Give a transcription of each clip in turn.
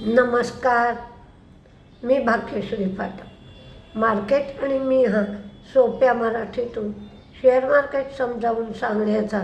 नमस्कार. मी भाग्यश्री पाठक. मार्केट आणि मी हा सोप्या मराठीतून शेअर मार्केट समजावून सांगण्याचा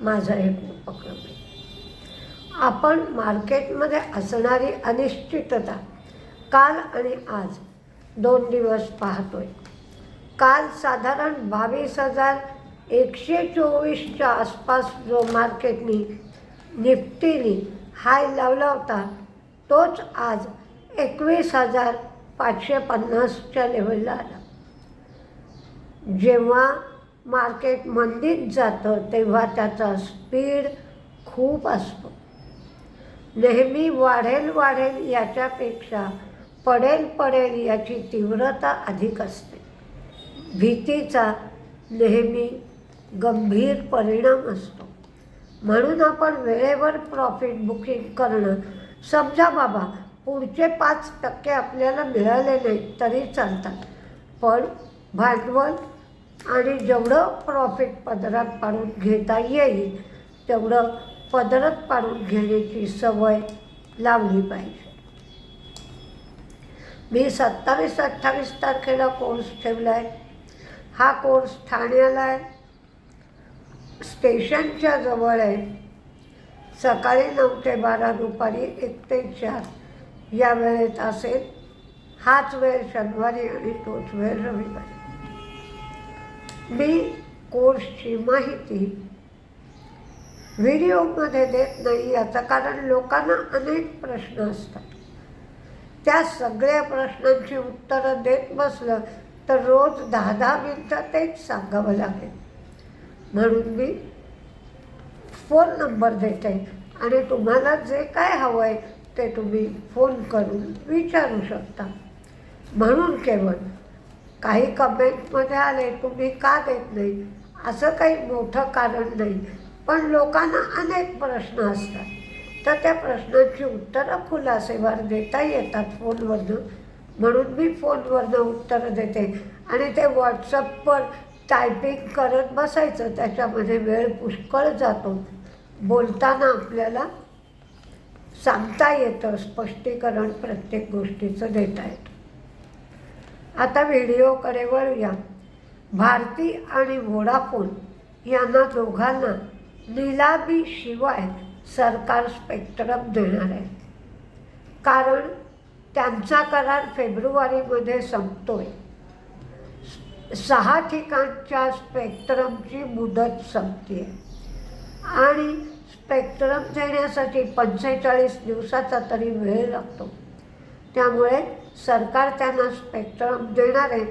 माझा एक उपक्रम आहे. आपण मार्केटमध्ये असणारी अनिश्चितता काल आणि आज दोन दिवस पाहतोय. काल साधारण बावीस हजार एकशे चोवीसच्या आसपास जो मार्केटनी निफ्टीनी हाय लावला होता तोच आज एकवीस हजार पाचशे पन्नासच्या लेवलला आला. जेव्हा मार्केट मंदीत जातं तेव्हा त्याचा स्पीड खूप असतो. नेहमी वाढेल वाढेल याच्यापेक्षा पडेल पडेल याची तीव्रता अधिक असते. भीतीचा नेहमी गंभीर परिणाम असतो. म्हणून आपण वेळेवर प्रॉफिट बुकिंग करणं समजा बाबा पुढचे पाच टक्के आपल्याला मिळाले नाही तरी चालतात. पण भांडवल आणि जेवढं प्रॉफिट पदरात पाडून घेता येईल तेवढं पदरात पाडून घेण्याची सवय लावली पाहिजे. मी सत्तावीस अठ्ठावीस तारखेला कोर्स ठेवला आहे हा कोर्स ठाण्याला आहे. स्टेशनच्या जवळ आहे. सकाळी नऊ ते बारा दुपारी एक ते चार या वेळेत असेल. हाच वेळ शनिवारी आणि तोच वेळ रविवारी. मी कोर्सची माहिती व्हिडिओमध्ये देत नाही याचं कारण लोकांना अनेक प्रश्न असतात. त्या सगळ्या प्रश्नांची उत्तरं देत बसलं तर रोज दहा दहा मिनटं तेच सांगावं लागेल. म्हणून मी फोन नंबर देते आणि तुम्हाला जे काय हवं आहे ते तुम्ही फोन करून विचारू शकता. म्हणून केवळ काही कमेंटमध्ये आले तुम्ही का देत नाही? असं काही मोठं कारण नाही. पण लोकांना अनेक प्रश्न असतात. तर त्या प्रश्नांची उत्तरं खुलासेवर देता येतात फोनवरनं. म्हणून मी फोनवरनं उत्तरं देते. आणि ते व्हॉट्सअपवर टायपिंग करत बसायचं. त्याच्यामध्ये वेळ पुष्कळ जातो. बोलताना आपल्याला सांगता येतं स्पष्टीकरण प्रत्येक गोष्टीचं देता येतं. आता व्हिडिओकडे वळूया. भारती आणि वोडाफोन यांना दोघांना निलाबीशिवाय सरकार स्पेक्ट्रम देणार आहे. कारण त्यांचा करार फेब्रुवारीमध्ये संपतोय. सहा ठिकाणच्या स्पेक्ट्रमची मुदत संपते आणि स्पेक्ट्रम देण्यासाठी पंचेचाळीस दिवसाचा तरी वेळ लागतो. त्यामुळे सरकार त्यांना स्पेक्ट्रम देणार आहे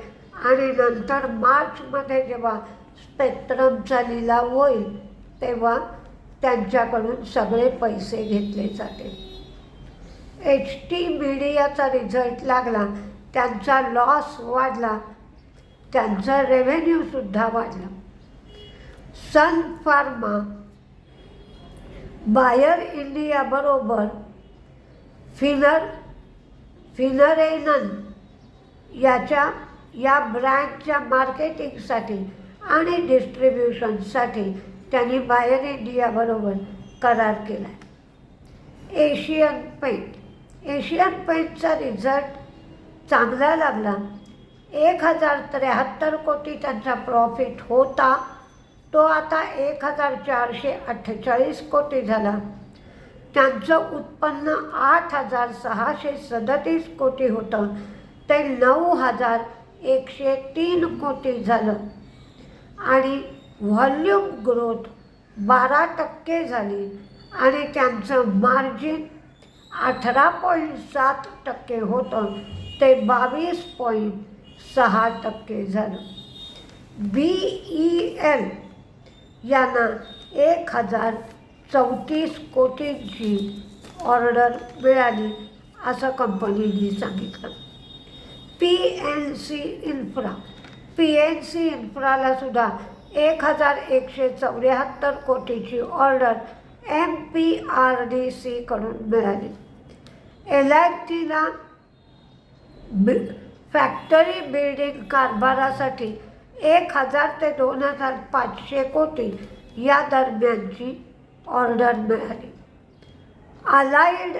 आणि नंतर मार्चमध्ये जेव्हा स्पेक्ट्रमचा लिलाव होईल तेव्हा त्यांच्याकडून सगळे पैसे घेतले जातील. एच टी मीडियाचा रिझल्ट लागला त्यांचा लॉस वाढला त्यांचा रेव्हेन्यूसुद्धा वाढला. सन फार्मा बायर इंडियाबरोबर फिनर फिनरेनन याच्या या ब्रँडच्या मार्केटिंगसाठी आणि डिस्ट्रीब्युशनसाठी त्यांनी बायर इंडियाबरोबर करार केला आहे एशियन पेंट. एशियन पेंटचा रिझल्ट चांगला लागला. एक हजार त्र्याहत्तर कोटी त्यांचा प्रॉफिट होता. तो आता एक हजार चारशे अठ्ठेचाळीस कोटी झाला. त्यांचं उत्पन्न आठ हजार सहाशे सदतीस कोटी होतं. ते नऊ हजार एकशे तीन कोटी झालं. आणि व्हॉल्यूम ग्रोथ बारा टक्के झाली आणि त्यांचं मार्जिन अठरा पॉईंट सात टक्के होतं. ते बावीस पॉईंट सहा टक्के झालं. बी ई एल यांना एक हजार चौतीस कोटींची ऑर्डर मिळाली असं कंपनीने सांगितलं. P N C infra P N C इन्फ्राला सुद्धा एक हजार एकशे चौऱ्याहत्तर कोटीची order M P R D सीकडून मिळाली. एल आय टीला बि फॅक्टरी बिल्डिंग कारभारासाठी एक हजार ते दोन हजार पाचशे कोटी या दरम्यानची ऑर्डर मिळाली. अलाइड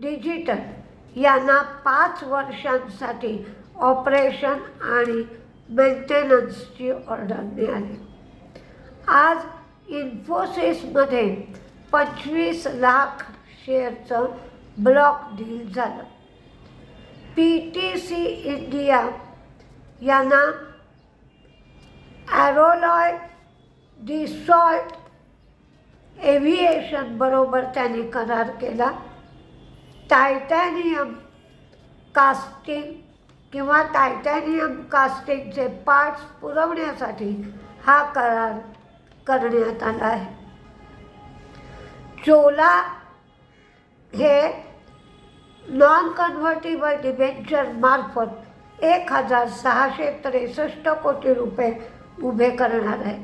डिजिटल यांना पाच वर्षांसाठी ऑपरेशन आणि मेंटेनन्सची ऑर्डर मिळाली. आज इन्फोसिसमध्ये पंचवीस लाख शेअरचं ब्लॉक डील झालं. पी टी सी इंडिया यांना ॲरोलॉय डिसॉल्ट एव्हिएशनबरोबर त्याने करार केला. टायटॅनियम कास्टिंग किंवा टायटॅनियम कास्टिंगचे पार्ट्स पुरवण्यासाठी हा करार करण्यात आला आहे. चोला हे नॉन कन्व्हर्टेबल डिबेंचरमार्फत एक हजार सहाशे त्रेसष्ट कोटी रुपये उभे करणार आहे.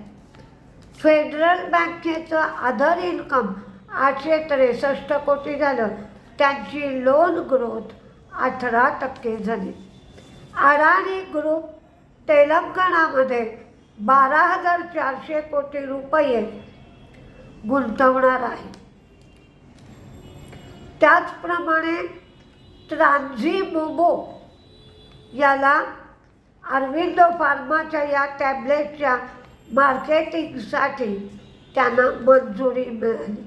फेडरल बँकेचं अदर इन्कम आठशे त्रेसष्ट कोटी झालं. त्यांची लोन ग्रोथ अठरा टक्के झाली. अडाणी ग्रुप तेलंगणामध्ये बारा हजार चारशे कोटी रुपये गुंतवणार आहे. त्याचप्रमाणे ट्रान्झिमोबो याला अरविंदो फार्माच्या या टॅबलेटच्या मार्केटिंगसाठी त्यांना मंजुरी मिळाली.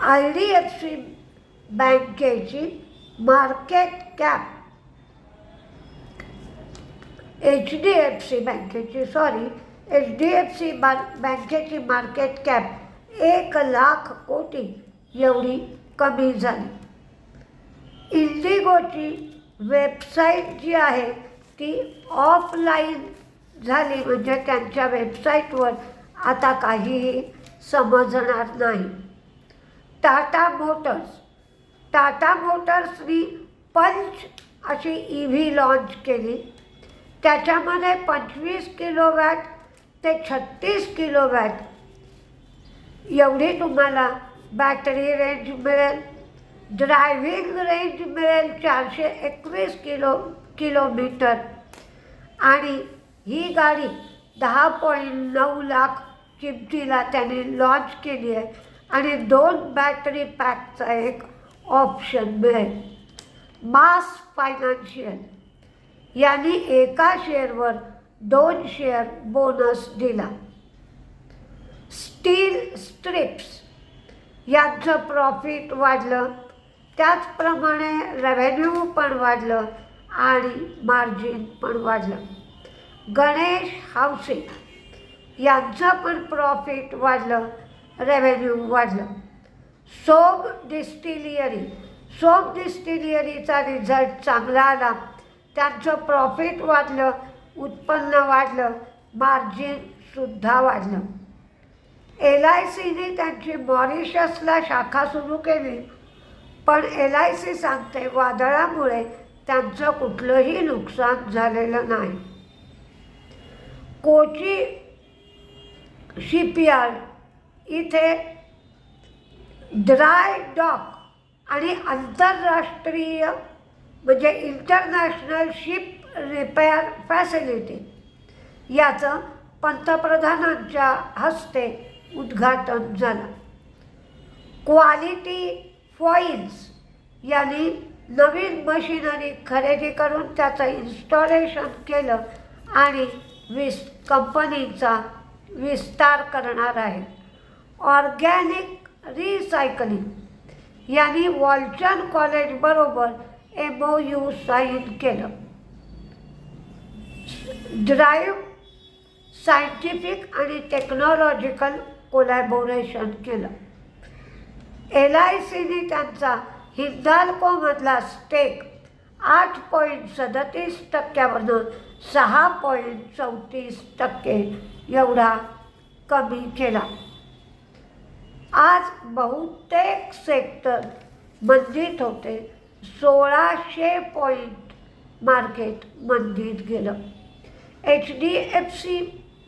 आय डी एफ सी बँकेची market cap H D F C बँकेची sorry H D F C बँकेची मार्केट कॅप एक लाख कोटी एवढी कमी झाली. इंडिगोची वेबसाईट जी आहे ती ऑफलाईन झाली. म्हणजे त्यांच्या वेबसाईटवर आता काहीही समजणार नाही. टाटा मोटर्स. टाटा मोटर्सनी पंच अशी ई व्ही लॉन्च केली. त्याच्यामध्ये पंचवीस किलो वॅट ते छत्तीस किलोवॅट. एवढी तुम्हाला बॅटरी रेंज मिळेल. ड्रायव्हिंग रेंज मिळेल चारशे एकवीस किलो किलोमीटर. आणि ही गाडी दहा पॉईंट नऊ लाख किमतीला त्यांनी लॉन्च केली आहे. आणि दोन बॅटरी पॅकचा एक ऑप्शन मिळेल. मास फायनान्शियल यांनी एका शेअरवर दोन शेअर बोनस दिला. स्टील स्ट्रिप्स यांचं प्रॉफिट वाढलं. त्याचप्रमाणे रेव्हेन्यू पण वाढलं आणि मार्जिन पण वाढलं. गणेश हाऊसिंग यांचं पण प्रॉफिट वाढलं रेव्हेन्यू वाढलं. सोम डिस्टिलियरी सोम डिस्टिलियरीचा रिझल्ट चांगला आला. त्यांचं प्रॉफिट वाढलं उत्पन्न वाढलं मार्जिनसुद्धा वाढलं. एल आय सीने त्यांची मॉरिशसला शाखा सुरू केली. पण एल आय सी सांगते वादळामुळे त्यांचं कुठलंही नुकसान झालेलं नाही. कोची शिपयार्ड इथे ड्राय डॉक आणि आंतरराष्ट्रीय म्हणजे इंटरनॅशनल शिप रिपेअर फॅसिलिटी याचं पंतप्रधानांच्या हस्ते उद्घाटन झालं. क्वालिटी फॉईल्स यांनी नवीन मशिनरी खरेदी करून त्याचं इन्स्टॉलेशन केलं आणि विस कंपनीचा विस्तार करणार आहे. ऑर्गॅनिक रिसायकलिंग यांनी वॉल्चन कॉलेजबरोबर एम ओ यू साईन केलं. ड्राईव्ह सायंटिफिक आणि टेक्नॉलॉजिकल कोलॅबोरेशन केलं. एल आय सीने त्यांचा हिंदाल्कोमधला स्टेक आठ पॉईंट सदतीस टक्क्यावरनं सहा पॉईंट चौतीस टक्के एवढा कमी केला. आज बहुतेक सेक्टर मंदीत होते. सोळाशे पॉईंट मार्केट मंदीत गेलं. एच डी एफ सी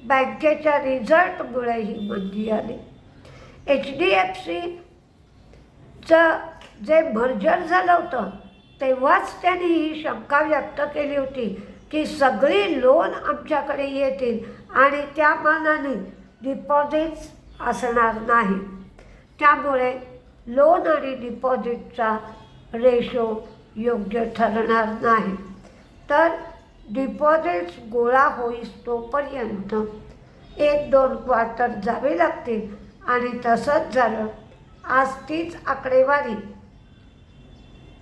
बँकेच्या रिझल्टमुळे ही मंदी आली. एच डी एफ सी चं जे भर्जर झालं होतं तेव्हाच त्यांनी ही शंका व्यक्त केली होती की सगळी लोन आमच्याकडे येतील आणि त्या मानाने डिपॉझिट्स असणार नाही. त्यामुळे लोन आणि डिपॉझिटचा रेशो योग्य ठरणार नाही. तर डिपॉझिट्स गोळा होईस तोपर्यंत एक दोन क्वार्टर जावे लागतील आणि तसंच झालं. आज तीच आकडेवारी.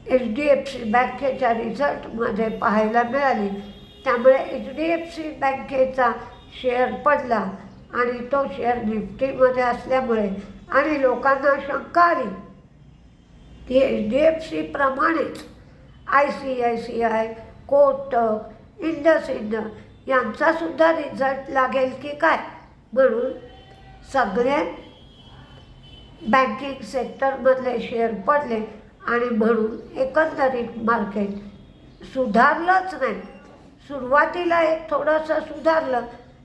एच डी एफ सी बँकेच्या रिझल्टमध्ये पाहायला मिळाली. त्यामुळे एच डी एफ सी बँकेचा शेअर पडला आणि तो शेअर निफ्टीमध्ये असल्यामुळे आणि लोकांना शंका आली. की H D F सीप्रमाणेच I C I C I Kotak IndusInd यांचासुद्धा result लागेल की काय? म्हणून सगळे बँकिंग सेक्टरमधले शेअर पडले आणि म्हणून एकंदरीत मार्केट सुधारलंच नाही. सुरुवातीला एक थोडंसं सुधारलं.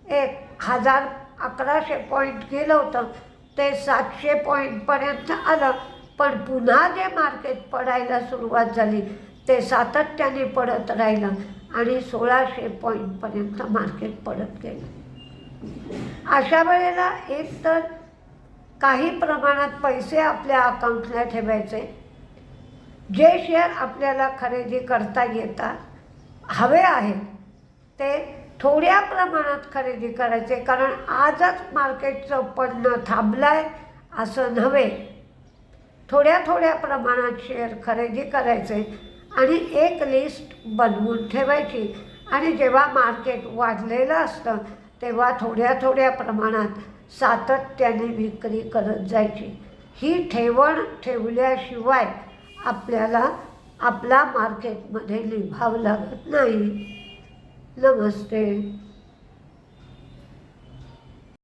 एक हजार अकराशे पॉईंट गेलं होतं. ते सातशे पॉईंटपर्यंत आलं. पण पुन्हा जे मार्केट पडायला सुरुवात झाली ते सातत्याने पडत राहिलं आणि सोळाशे पॉईंटपर्यंत मार्केट पडत गेलं. अशा वेळेला एक तर काही प्रमाणात पैसे आपल्या अकाउंटला ठेवायचे. जे शेअर आपल्याला खरेदी करता येतात हवे आहेत ते थोड्या प्रमाणात खरेदी करायचे. कारण आजच मार्केटचं पडणं थांबलं आहे असं नव्हे. थोड्या थोड्या प्रमाणात शेअर खरेदी करायचे आणि एक लिस्ट बनवून ठेवायची. आणि जेव्हा मार्केट वाढलेलं असतं तेव्हा थोड्या थोड्या प्रमाणात सातत्याने विक्री करत जायची. ही ठेवण ठेवल्याशिवाय आपल्याला आपला मार्केटमध्ये निभावं लागत नाही. नमस्ते.